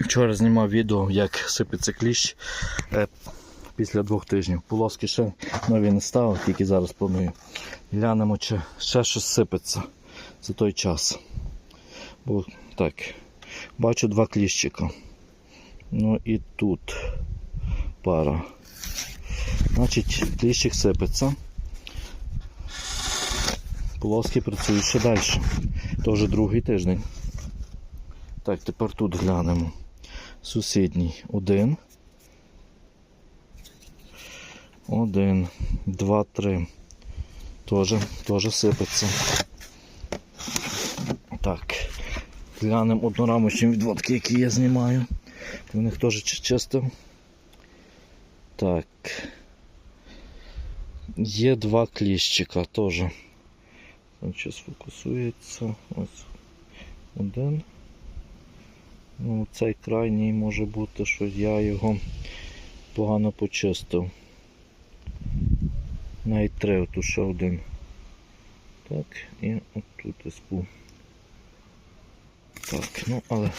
Вчора знімав відео, як сипеться кліщ е, після двох тижнів. Полоски ще нові не ставив, тільки зараз планую. Глянемо, чи ще щось сипеться за той час. Бо так, бачу два кліщика. Ну і тут пара. Значить, кліщик сипеться. Полоски працюють ще далі. То вже другий тиждень. Так, тепер тут глянемо. Сусідній один. Один, два, три. Тоже, тоже сипеться. Так. Глянемо однорамочні відводки, які я знімаю. У них теж чи- чистив. Так. Є два кліщика теж. Зараз фокусується. Ось один. Ну, цей крайній може бути, що я його погано почистив. Навіть три, тут ще один. Так, і отут ось був. Так, ну але.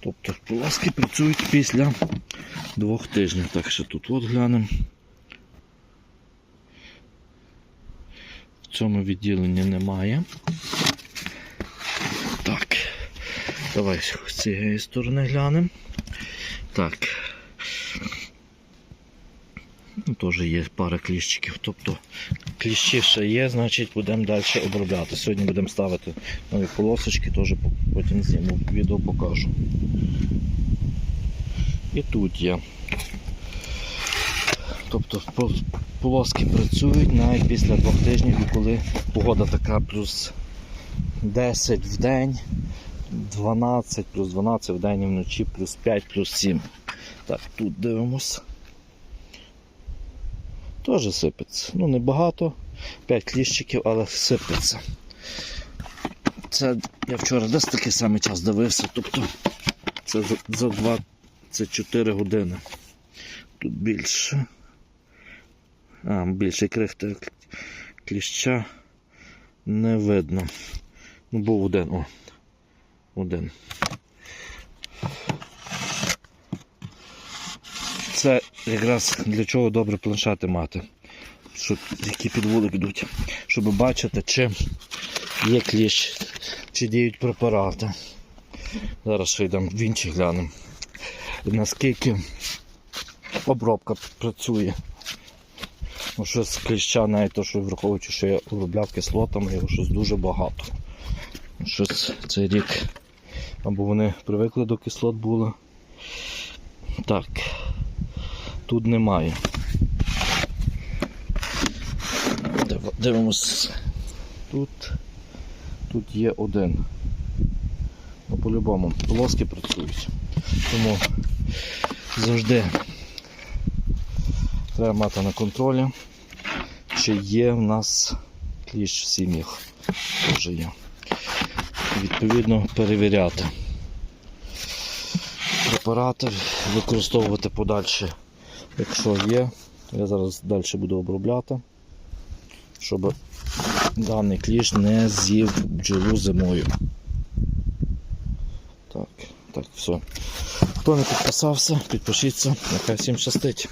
Тобто полоски працюють після двох тижнів. Так, ще тут от глянемо. В цьому відділенні немає. Так. Давай з цієї сторони глянемо. Так. Ну, теж є пара кліщиків. Тобто кліщі ще є, значить будемо далі обробляти. Сьогодні будемо ставити нові полосочки, теж по- потім зніму відео покажу. І тут є. Тобто полоски працюють навіть після двох тижнів, коли погода така плюс 10 в день, 12, плюс 12 в день і вночі, плюс 5, плюс 7. Так, тут дивимось. Теж сипеться. Ну, не багато, 5 кліщиків, але сипеться. Це я вчора десь такий самий час дивився, тобто це за 24 години. Тут більше. А, більше крихти кліща не видно. Ну, був один, о. Один. Це якраз для чого добре планшети мати. Щоб які під вулик йдуть. Щоб бачити, чи є кліщ, чи діють препарати. Зараз ще йдемо в інші глянемо. Наскільки обробка працює. Ну, щось кліща, навіть то, що враховуючи, що я обробляв кислотами, його щось дуже багато. Щось цей рік. Або вони привикли до кислот були. Так. Тут немає. Дивимось. Тут. Тут є один. Ну, по-любому, полоски працюють. Тому завжди треба мати на контролі, чи є в нас кліщ в сім'ях. Теж є. Відповідно перевіряти. Препарати використовувати подальше, якщо є. Я зараз далі буду обробляти, щоб даний кліщ не з'їв бджолу зимою. Так, так, все. Хто не підписався, підпишіться, нехай всім щастить.